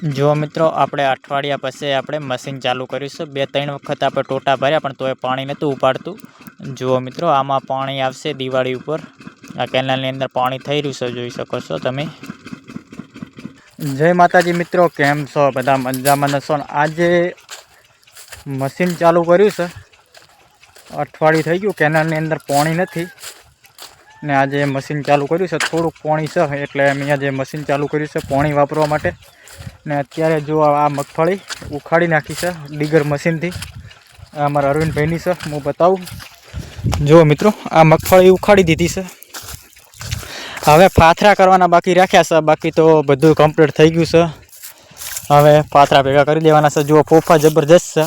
જો મિત્રો, આપણે અઠવાડિયા પછી આપણે મશીન ચાલુ કરીશું. બે, ત્રણ વખત આપણે ટોટા ભર્યા, પણ તોય પાણી નહોતું ઉપાડતું. જુઓ મિત્રો, આમાં પાણી આવશે દિવાળી ઉપર. આ કેનાલની અંદર પાણી થઈ રહ્યું છે, જોઈ શકો છો તમે. જય માતાજી મિત્રો, કેમ છો? બધા મજામાં નશો આજે મશીન ચાલુ કર્યું છે. અઠવાડિયું થઈ ગયું, કેનાલની અંદર પાણી નથી. ને આજે મશીન ચાલુ કર્યું છે, થોડુંક પાણી છે, એટલે મેં આજે મશીન ચાલુ કર્યું છે, પાણી વાપરવા માટે. ને અત્યારે જો આ મગફળી ઉખાડી નાખી છે, ડીગર મશીનથી. આ અમારા અરવિંદભાઈની છે, હું બતાવું. જુઓ મિત્રો, આ મગફળી ઉખાડી દીધી છે. હવે પાથરા કરવાના બાકી રાખ્યા છે, બાકી તો બધું કમ્પ્લીટ થઈ ગયું છે. હવે પાથરા ભેગા કરી દેવાના છે, જુઓ ફોફા જબરજસ્ત છે.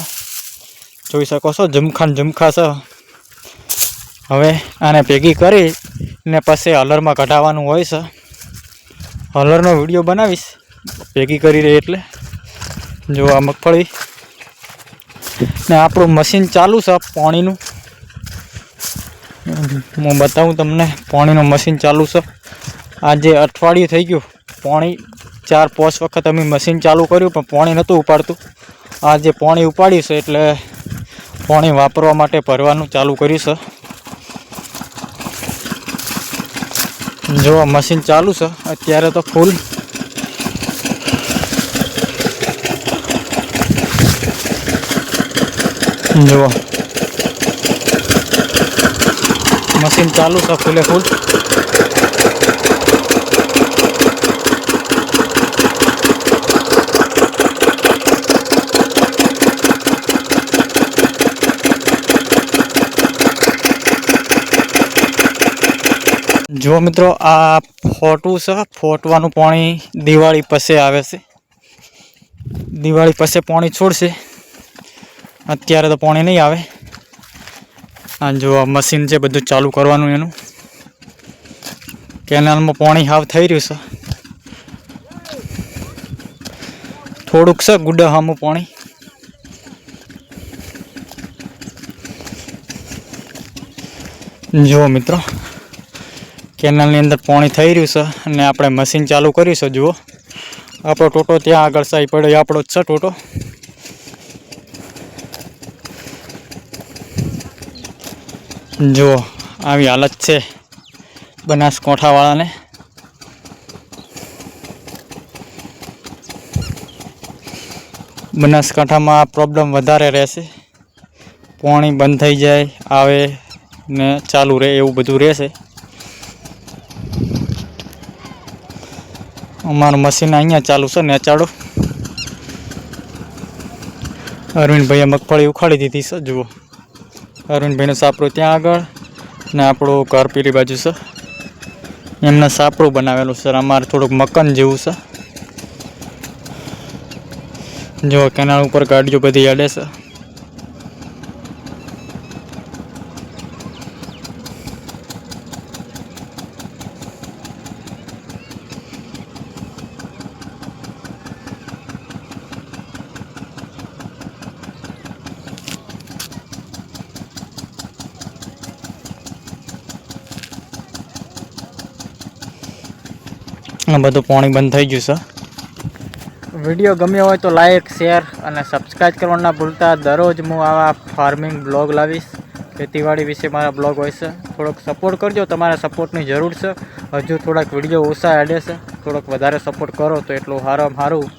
જોઈ શકો છો, જમખાન જમખા છે. હવે આને ભેગી કરી ને પછી હલરમાં કઢાવવાનું હોય છે. હલરનો વીડિયો બનાવીશ. ભેગી કરી રહી એટલે. જો આ મગફળી. ને આપણું મશીન ચાલુ છે પાણીનું. હું બતાવું તમને, પાણીનું મશીન ચાલુ છે. આજે અઠવાડિયું થઈ ગયું. પાણી ચાર પાંચ વખત અમે મશીન ચાલુ કર્યું, પણ પાણી નહોતું ઉપાડતું. આજે પાણી ઉપાડ્યું છે એટલે પાણી વાપરવા માટે ભરવાનું ચાલુ કર્યું છે. જો મશીન ચાલુ છે. અત્યારે તો ફૂલ જુઓ મશીન ચાલુ છે ફૂલે ફૂલ જો મિત્રો, આ ફોટું છે. ફોટવાનું પાણી દિવાળી પછી આવે છે. દિવાળી પછી પાણી છોડશે. અત્યારે તો પાણી નહીં આવે. આ જો આ મશીન છે, બધું ચાલુ કરવાનું એનું. કેનાલમાં પાણી હાવ થઈ રહ્યું છે. થોડુંક છે ગુડા હામું પાણી. જુઓ મિત્રો કેનાલની અંદર પાણી થઈ રહ્યું છે અને આપણે મશીન ચાલુ કર્યું છે જુઓ. આપણો ટોટો ત્યાં આગળ સાઈ પડ્યો આપણો જ છે ટોટો. જુઓ, આવી હાલત છે બનાસકાંઠાવાળાને. બનાસકાંઠામાં આ પ્રોબ્લેમ વધારે રહેશે. પાણી બંધ થઈ જાય, આવે ને ચાલુ રહે એવું બધું રહેશે. અમારું મશીન અહીંયા ચાલુ છે નેચાડો અરવિંદભાઈએ મગફળી ઉખાડી દીધી છે, જુઓ. અરવિંદભાઈનું સાપરું ત્યાં આગળ, ને આપણું ઘર પીરી બાજુ છે. એમને સાપરું બનાવેલું છે અમારે થોડુંક મકન જેવું છે. જુઓ, કેનાલ ઉપર ગાડીઓ બધી અડે છે. આ બધું પાણી બંધ થઈ ગયું છે. વીડિયો ગમ્યો હોય તો લાઈક, શેર અને સબસ્ક્રાઈબ કરવાનું ના ભૂલતા. દરરોજ હું આવા ફાર્મિંગ બ્લોગ લાવીશ. ખેતીવાડી વિશે મારા બ્લોગ હોય છે. થોડોક સપોર્ટ કરજો. તમારા સપોર્ટની જરૂર છે. હજુ થોડાક વીડિયો ઓછા એડે છે. થોડોક વધારે સપોર્ટ કરો તો એટલું સારામાં સારું